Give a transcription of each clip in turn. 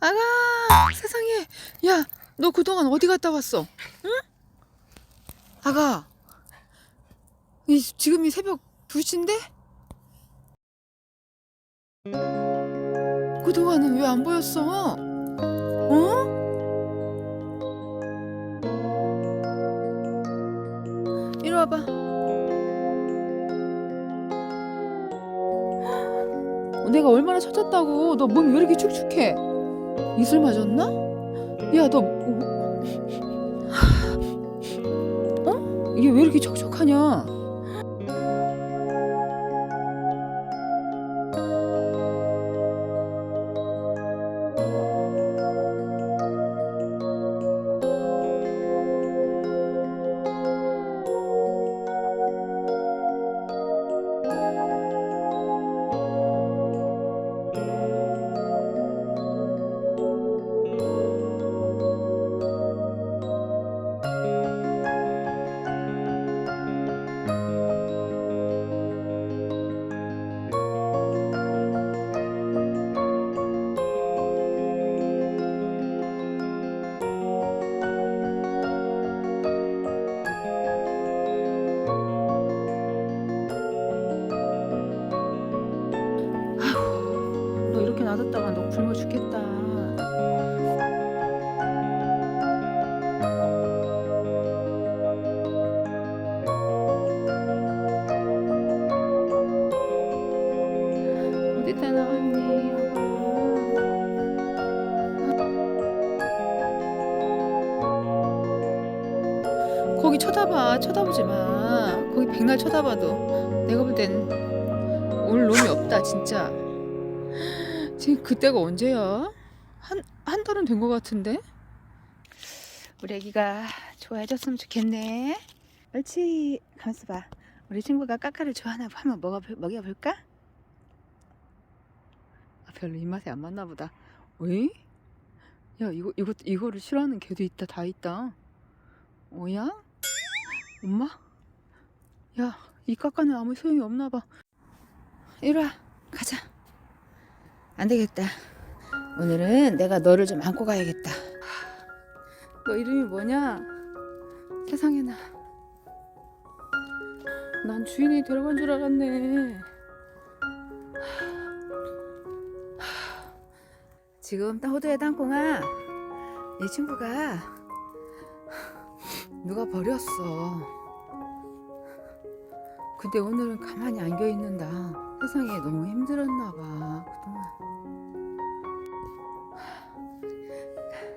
아가 세상에 야 너 그동안 어디 갔다 왔어? 응? 아가 이, 지금이 새벽 2시인데? 그동안은 왜 안 보였어? 어? 이리 와봐 내가 얼마나 찾았다고 너 몸이 왜 이렇게 축축해 이슬 맞았나? 야 너 어? 이게 왜 이렇게 촉촉하냐 어디다 나왔니 거기 쳐다봐 쳐다보지 마 거기 백날 쳐다봐도 내가 볼 땐 올 놈이 없다 진짜 지금 그때가 언제야? 한, 한 달은 된 것 같은데? 우리 애기가 좋아해줬으면 좋겠네. 옳지. 가만있어 봐. 우리 친구가 까까를 좋아하나 한번 먹어, 먹여볼까? 아, 별로 입맛에 안 맞나 보다. 왜? 야, 이거, 이거, 이거를 싫어하는 개도 있다, 다 있다. 뭐야? 엄마? 야, 이 까까는 아무 소용이 없나 봐. 이리 와, 가자. 안 되겠다. 오늘은 내가 너를 좀 안고 가야겠다. 너 이름이 뭐냐? 세상에나. 난 주인이 데려간 줄 알았네. 지금 호두의 땅콩아, 이 친구가 누가 버렸어. 근데 오늘은 가만히 안겨 있는다. 세상에 너무 힘들었나 봐. 그동안.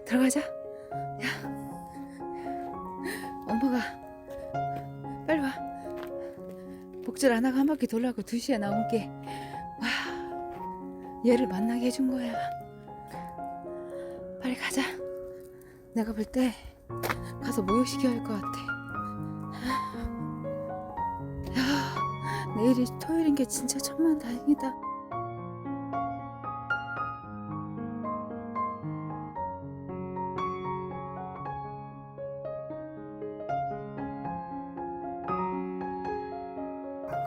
들어가자. 야. 엄마가 빨리 와. 복질 안 하고 한 바퀴 돌라고 2시에 나온 게 와. 얘를 만나게 해준 거야. 내가 볼 때 가서 목욕시켜야 할 것 같아. 야, 내일이 토요일인 게 진짜 천만 다행이다.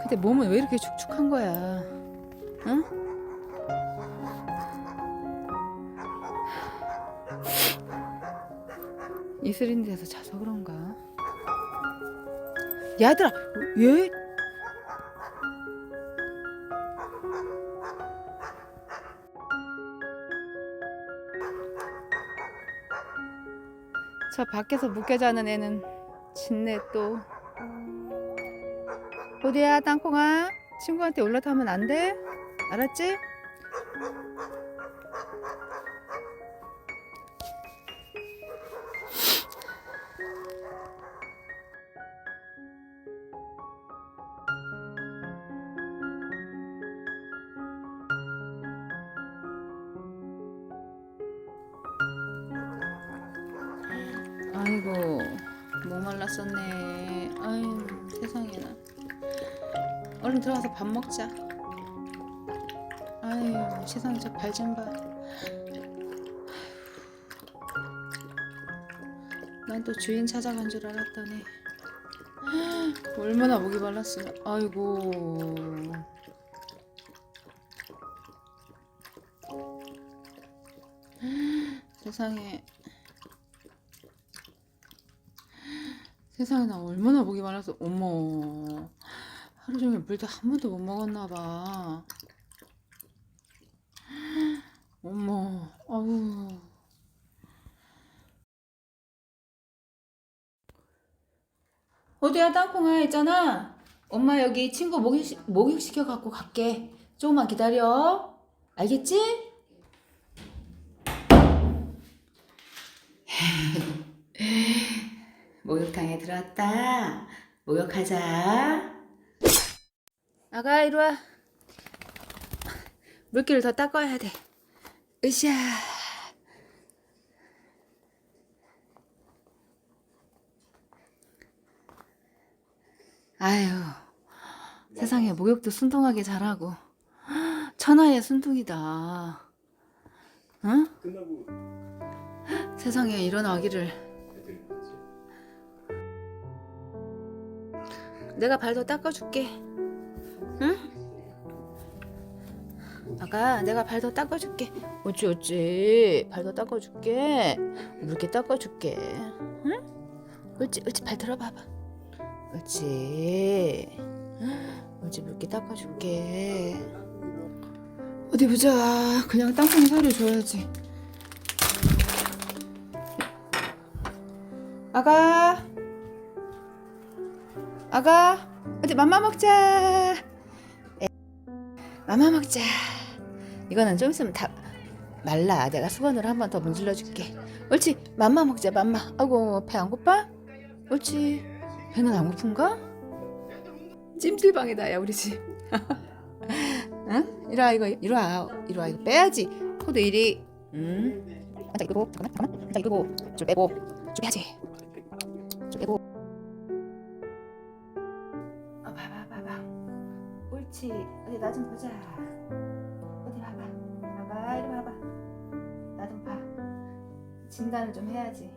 근데 몸은 왜 이렇게 축축한 거야? 응? 이슬인 데서 자서 그런가? 야들아, 얘? 저 밖에서 묶여 자는 애는 짖네 또. 어디야 땅콩아 친구한테 올라타면 안 돼? 알았지? 목말랐었네. 아유 세상에나. 얼른 들어가서 밥 먹자. 아유, 세상에 저 발 좀 봐. 난 또 주인 찾아간 줄 알았더니 얼마나 목이 말랐으면 아이고. 세상에 세상에 나 얼마나 복이 많아서 어머. 하루 종일 물도 한 번도 못 먹었나 봐. 어머. 아우. 어디야 땅콩아? 있잖아. 엄마 여기 친구 목욕, 목욕 시켜 갖고 갈게. 조금만 기다려. 알겠지? 목욕탕에 들어왔다. 목욕하자. 아가 이리 와. 물기를 더 닦아야 돼. 으쌰. 아유, 세상에 목욕도 순둥하게 잘하고 천하의 순둥이다. 응? 끝나고 세상에 이런 아기를 내가 발도 닦아줄게. 응? 아가 내가 발도 닦아줄게. 어찌 어찌 발도 닦아줄게. 물게 닦아줄게. 응? 옳지 옳지 발 들어봐봐. 옳지. 옳지 물게 닦아줄게. 어디 보자. 그냥 땅콩이 살을 줘야지. 아가. 아가 어디 맘마 먹자. 에, 맘마 먹자. 이거는 좀 있으면 다 말라. 내가 수건으로 한 번 더 문질러 줄게. 옳지 맘마 먹자 맘마. 아이고 배 안 고파? 옳지. 배는 안 고픈가? 찜질방이다 야 우리 집. 응? 이리와 이거 이리와. 이리와 이거 빼야지. 코도 이리. 음 앉아 이거 잠깐만 잠깐만. 앉아 이거 줄 빼고. 줄 빼야지. 줄 빼고 옳지. 어디 나 좀 보자. 어디 봐봐. 봐봐, 이리 봐봐. 나 좀 봐. 진단을 좀 해야지.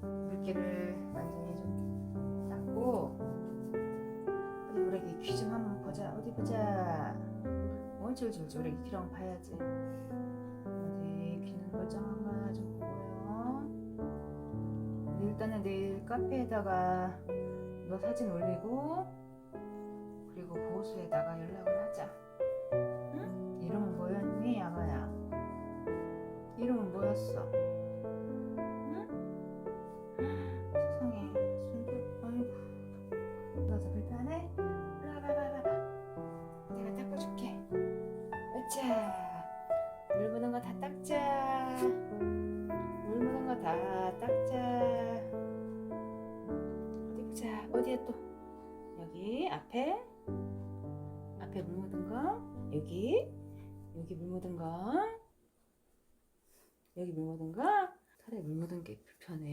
물기를 완전히 좀 닦고. 어디 우리 귀 좀 한번 보자. 어디 보자. 옳지. 우리 귀랑 봐야지. 어디 귀는 멀쩡한가 좀 보고요. 일단은 내일 카페에다가 너 사진 올리고 그리고 보호소에다가 연락을 하자. 응? 이름은 뭐였니, 양아야? 이름은 뭐였어?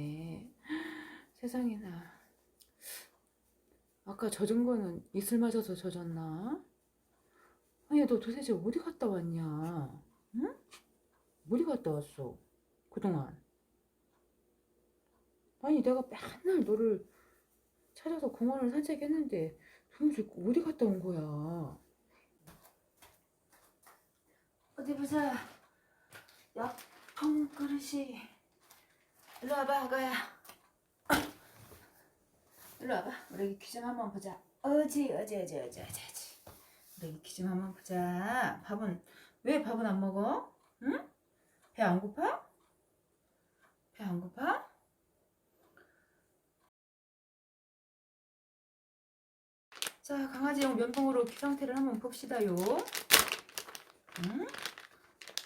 불편해. 세상에나. 아까 젖은 거는 이슬 맞아서 젖었나? 아니 너 도대체 어디 갔다 왔냐? 응? 어디 갔다 왔어? 그동안. 아니 내가 맨날 너를 찾아서 공원을 산책했는데 도대체 어디 갔다 온 거야? 어디 보자. 약통 그릇이. 일로 와봐, 아가야. 일로 와봐. 우리 귀 좀 한번 보자. 어지, 어지, 어지, 어지, 어지, 어지. 우리 귀 좀 한번 보자. 밥은 왜 밥은 안 먹어? 응? 배 안 고파? 배 안 고파? 자, 강아지용 면봉으로 귀 상태를 한번 봅시다요. 응?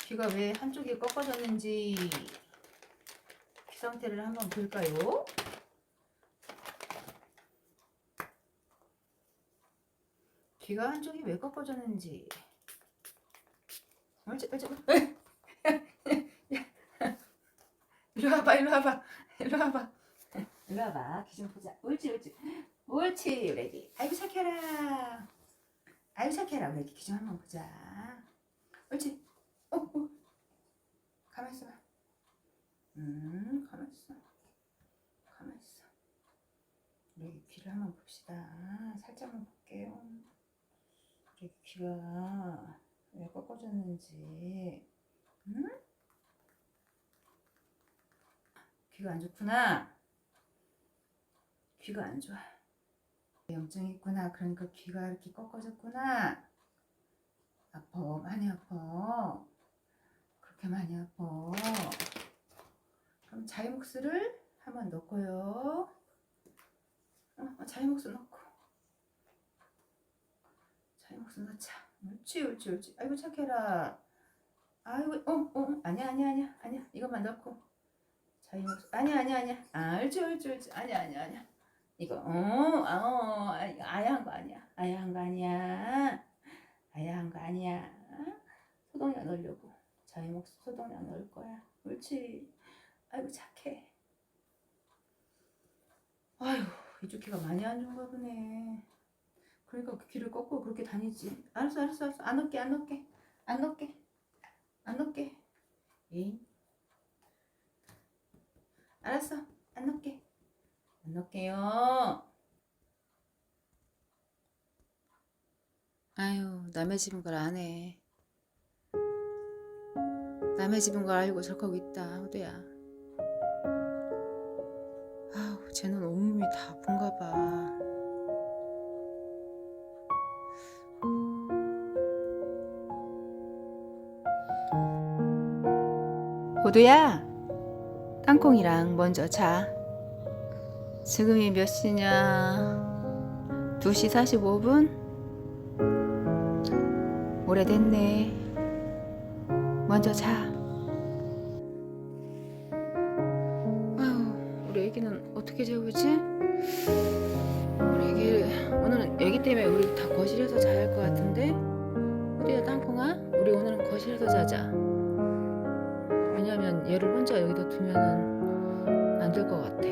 귀가 왜 한쪽이 꺾어졌는지 귀 상태를 한번 볼까요? 귀가 한쪽이 왜 꺾어졌는지. 옳지, 옳지, 옳지. 이리 와봐, 이리 와봐, 이리 와봐. 이리 와봐, 귀좀 보자. 옳지, 옳지. 옳지, 우리 애기. 아이고, 착해라. 아이고, 착해라. 우리 애기 귀 좀 한번 보자. 옳지. 어, 어. 가만 있어봐. 음, 있어. 가만 있어. 애기 귀를 한번 봅시다. 살짝만 볼게요. 애기 귀가 왜 꺾어졌는지. 응? 귀가 안 좋구나. 귀가 안 좋아. 염증이 있구나. 그러니까 귀가 이렇게 꺾어졌구나. 아파. 많이 아파. 그렇게 많이 아파. 그럼 자이목스를 한번 넣고요. 어, 어, 자이목스 넣고. 자이목스 넣자. 옳지, 옳지, 옳지. 아이고 착해라. 아이고, 어, 어, 아니야, 아니야, 아니야, 아니야. 이것만 넣고. 자이목스. 아니야, 아니야, 아니야. 아, 옳지, 옳지, 옳지. 아니야, 아니야, 아니야. 이거, 어, 아, 어, 아, 이거 아야 한 거 아니야. 아야 한 거 아니야. 아야 한 거 아니야. 소독약 넣으려고. 자이목스 소독약 넣을 거야. 옳지. 아이고 착해. 아휴 이쪽 귀가 많이 안 좋은가 보네. 그러니까 그 귀를 꺾고 그렇게 다니지. 알았어 알았어 알았어 안 넣게 안 넣게 안 넣게 안 넣게. 에잉. 알았어 안 넣게 안 넣게요. 아유 남의 집인 걸안 해. 남의 집인 걸 알고 저러고 있다 호두야. 쟤는 온몸이 다 아픈가 봐. 호두야, 땅콩이랑 먼저 자. 지금이 몇 시냐? 2시 45분? 오래됐네. 먼저 자. 자자. 왜냐면 얘를 혼자 여기다 두면은 안 될 것 같아.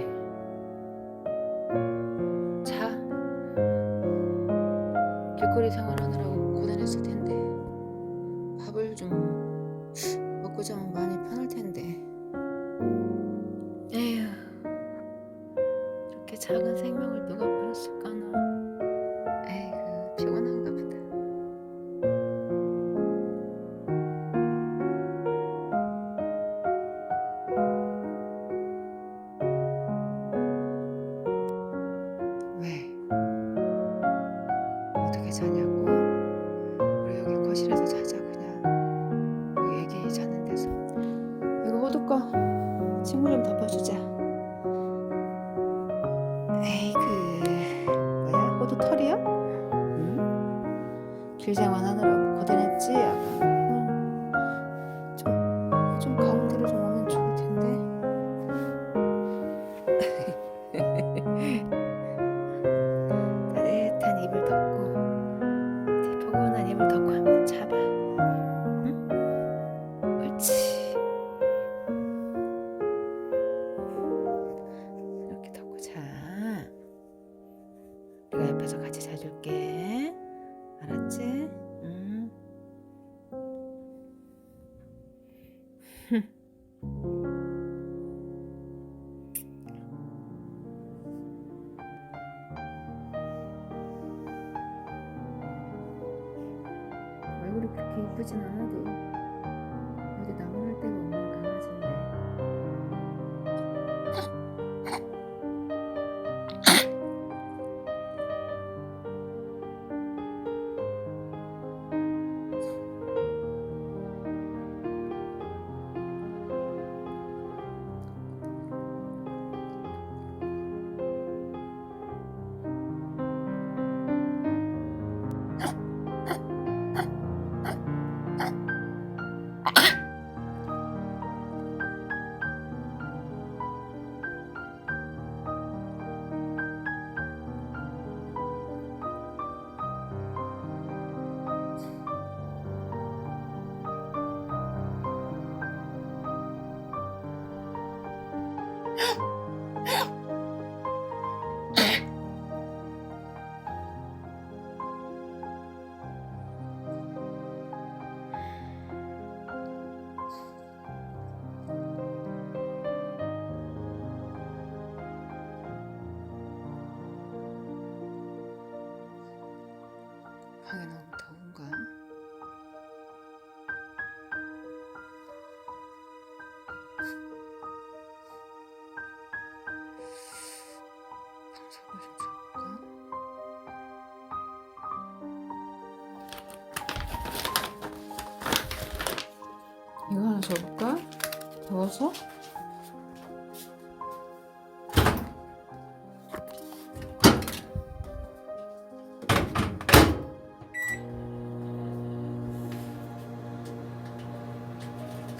더워서?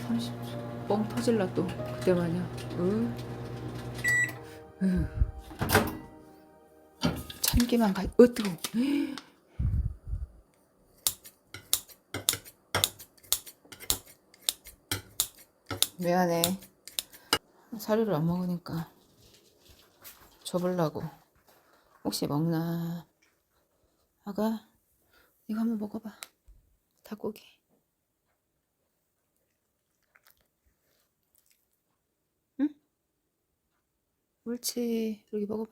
삼십 뻥 터질라 또 그때 마냥 으. 으. 참기만 가 으 뜨거 미안해. 사료를 안 먹으니까 줘보려고. 혹시 먹나? 아가 이거 한번 먹어봐. 닭고기. 응? 옳지. 여기 먹어봐.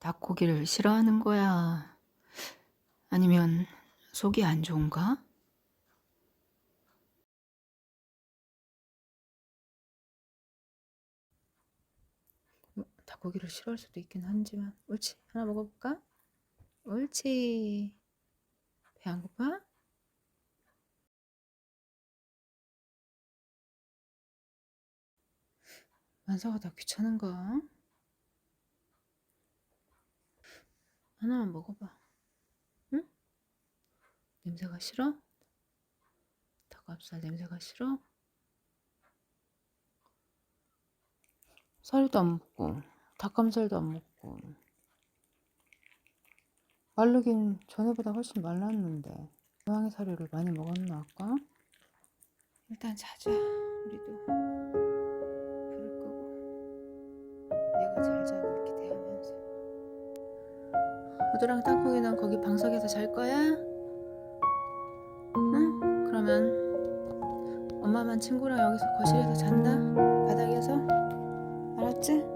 닭고기를 싫어하는 거야? 아니면 속이 안 좋은가? 어, 닭고기를 싫어할 수도 있긴 하지만 옳지 하나 먹어볼까? 옳지 배 안 고파? 만사가 다 귀찮은가? 하나만 먹어봐 응? 냄새가 싫어? 닭가슴살 냄새가 싫어? 사료도 안 먹고 닭가슴살도 안 먹고 마르긴 전에보다 훨씬 말랐는데 고양이 사료를 많이 먹었나 아까? 일단 자자 우리도 불을 끄고 내가 잘 자고 기대하면서 호두랑 땅콩이는 거기 방석에서 잘 거야? 응? 그러면 엄마만 친구랑 여기서 거실에서 잔다? 바닥에서? 알았지?